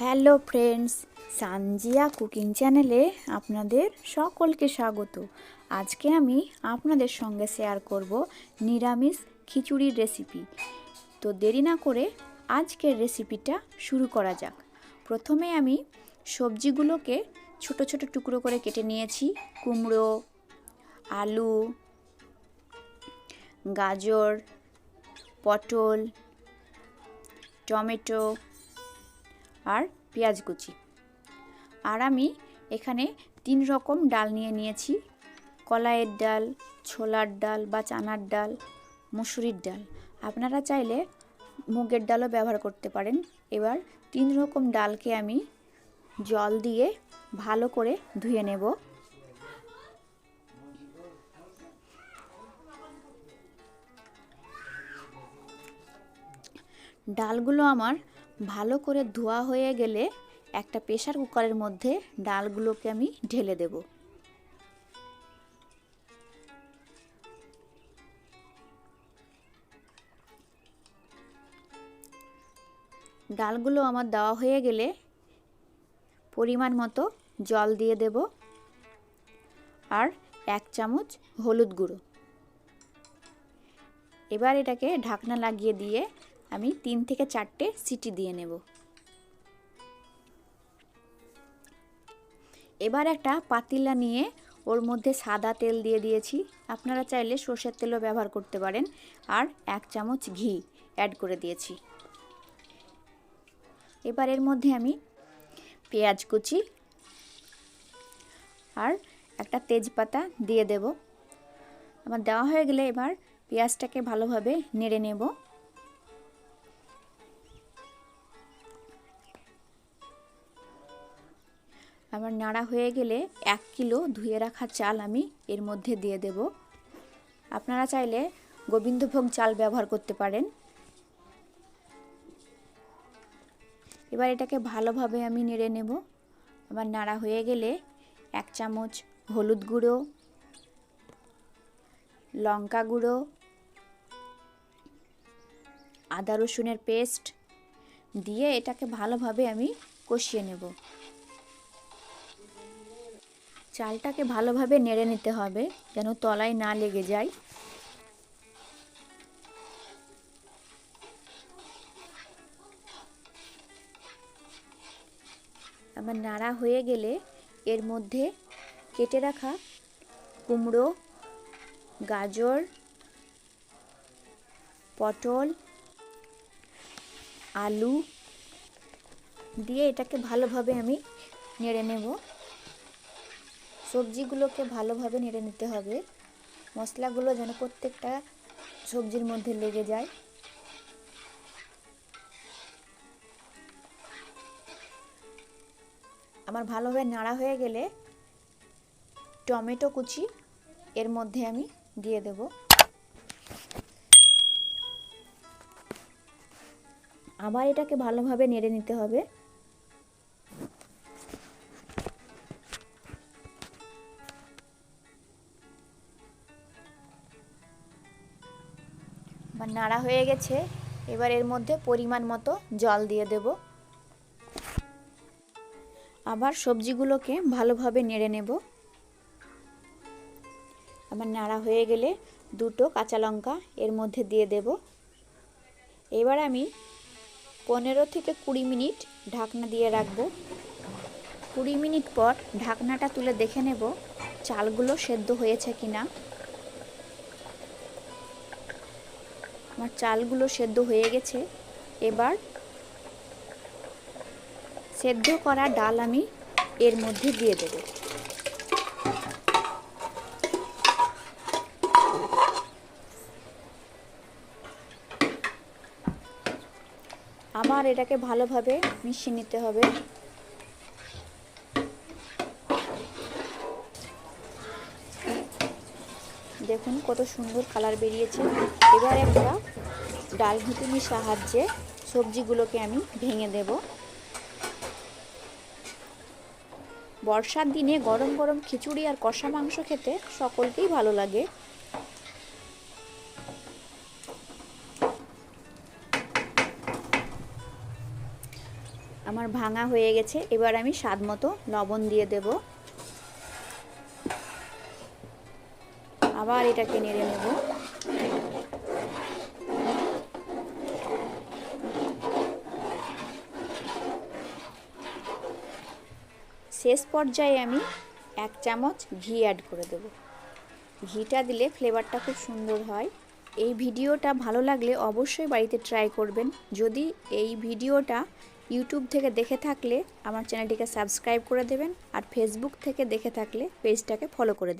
Hello friends, Sanjia cooking চ্যানেলে আপনাদের সকলকে স্বাগত। আজকে আমি আপনাদের সঙ্গে শেয়ার করব নিরামিষ খিচুড়ির রেসিপি তো দেরি না করে আজকের রেসিপিটা শুরু করা যাক। প্রথমে আমি সবজিগুলোকে ছোট ছোট টুকরো করে কেটে নিয়েছি। কুমড়ো, আলু, গাজর, পটল, টমেটো আর পেঁয়াজ কুচি। আর আমি এখানে তিন রকম ডাল নিয়ে নিয়েছি। কলাইয়ের ডাল, ছোলার ডাল বা চানার ডাল, মুসুরির ডাল। আপনারা চাইলে মুগের ডালও ব্যবহার করতে পারেন। এবার তিন রকম ডালকে আমি জল দিয়ে ভালো করে ধুয়ে নেব। ডালগুলো আমার ভালো করে ধোয়া হয়ে গেলে একটা প্রেশার কুকারের মধ্যে ডালগুলোকে আমি ঢেলে দেব। ডালগুলো আমার দেওয়া হয়ে গেলে পরিমাণ মতো জল দিয়ে দেব আর এক চামচ হলুদ গুঁড়ো। এবার এটাকে ঢাকনা লাগিয়ে দিয়ে আমি তিন থেকে চারটে সিটি দিয়ে নেব। এবার একটা পাতিলা নিয়ে ওর মধ্যে সাদা তেল দিয়ে দিয়েছি। আপনারা চাইলে সর্ষের তেলও ব্যবহার করতে পারেন। আর এক চামচ ঘি অ্যাড করে দিয়েছি। এবার এর মধ্যে আমি পেঁয়াজ কুচি আর একটা তেজপাতা দিয়ে দেব। আমার দেওয়া হয়ে গেলে এবার পেঁয়াজটাকে ভালোভাবে নেড়ে নেব। আমার নাড়া হয়ে গেলে এক কিলো ধুয়ে রাখা চাল আমি এর মধ্যে দিয়ে দেব। আপনারা চাইলে গোবিন্দভোগ চাল ব্যবহার করতে পারেন। এবার এটাকে ভালোভাবে আমি নেড়ে নেব। আমার নাড়া হয়ে গেলে এক চামচ হলুদ গুঁড়ো, লঙ্কা গুঁড়ো, আদা রসুনের পেস্ট দিয়ে এটাকে ভালোভাবে আমি কষিয়ে নেব। চালটাকে ভালোভাবে নেড়ে নিতে হবে, যেন তলায় না লেগে যায়। আমার নাড়া হয়ে গেলে এর মধ্যে কেটে রাখা কুমড়ো, গাজর, পটল, আলু দিয়ে এটাকে ভালোভাবে আমি নেড়ে নেব। সবজিগুলোকে ভালোভাবে নেড়ে নিতে হবে। মশলাগুলো যেন প্রত্যেকটা সবজির মধ্যে লেগে যায়। আমার ভালোভাবে নাড়া হয়ে গেলে টমেটো কুচি এর মধ্যে আমি দিয়ে দেব। আবার এটাকে ভালোভাবে নেড়ে নিতে হবে। আমার নাড়া হয়ে গেছে। এবার এর মধ্যে পরিমাণ মতো জল দিয়ে দেব। আবার সবজিগুলোকে ভালোভাবে নেড়ে নেব। আমার নাড়া হয়ে গেলে দুটো কাঁচা লঙ্কা এর মধ্যে দিয়ে দেব। এবার আমি পনেরো থেকে কুড়ি মিনিট ঢাকনা দিয়ে রাখব। কুড়ি মিনিট পর ঢাকনাটা তুলে দেখে নেব চালগুলো সেদ্ধ হয়েছে কিনা। আমার চালগুলো সেদ্ধ হয়ে গেছে। এবার সেদ্ধ করা ডাল আমি এর মধ্যে দিয়ে দেব। আবার এটাকে ভালোভাবে মিশিয়ে নিতে হবে। দেখুন কত সুন্দর কালার বেরিয়েছে। এবার একটা ডাল ঘুটুনির সাহায্যে সবজিগুলোকে আমি ভেঙে দেব। বর্ষার দিনে গরম গরম খিচুড়ি আর কষা মাংস খেতে সকলকেই ভালো লাগে। আমার ভাঙা হয়ে গেছে, এবার আমি স্বাদ মতো লবণ দিয়ে দেব। আবার এটাকে নেড়ে নেব। শেষ পর্যায়ে আমি এক চামচ ঘি অ্যাড করে দেব। ঘিটা দিলে ফ্লেভারটা খুব সুন্দর হয়। এই ভিডিওটা ভালো লাগলে অবশ্যই বাড়িতে ট্রাই করবেন। যদি এই ভিডিওটা ইউটিউব থেকে দেখে থাকলে আমার চ্যানেলটিকে সাবস্ক্রাইব করে দেবেন আর ফেসবুক থেকে দেখে থাকলে পেজটাকে ফলো করে দেবেন।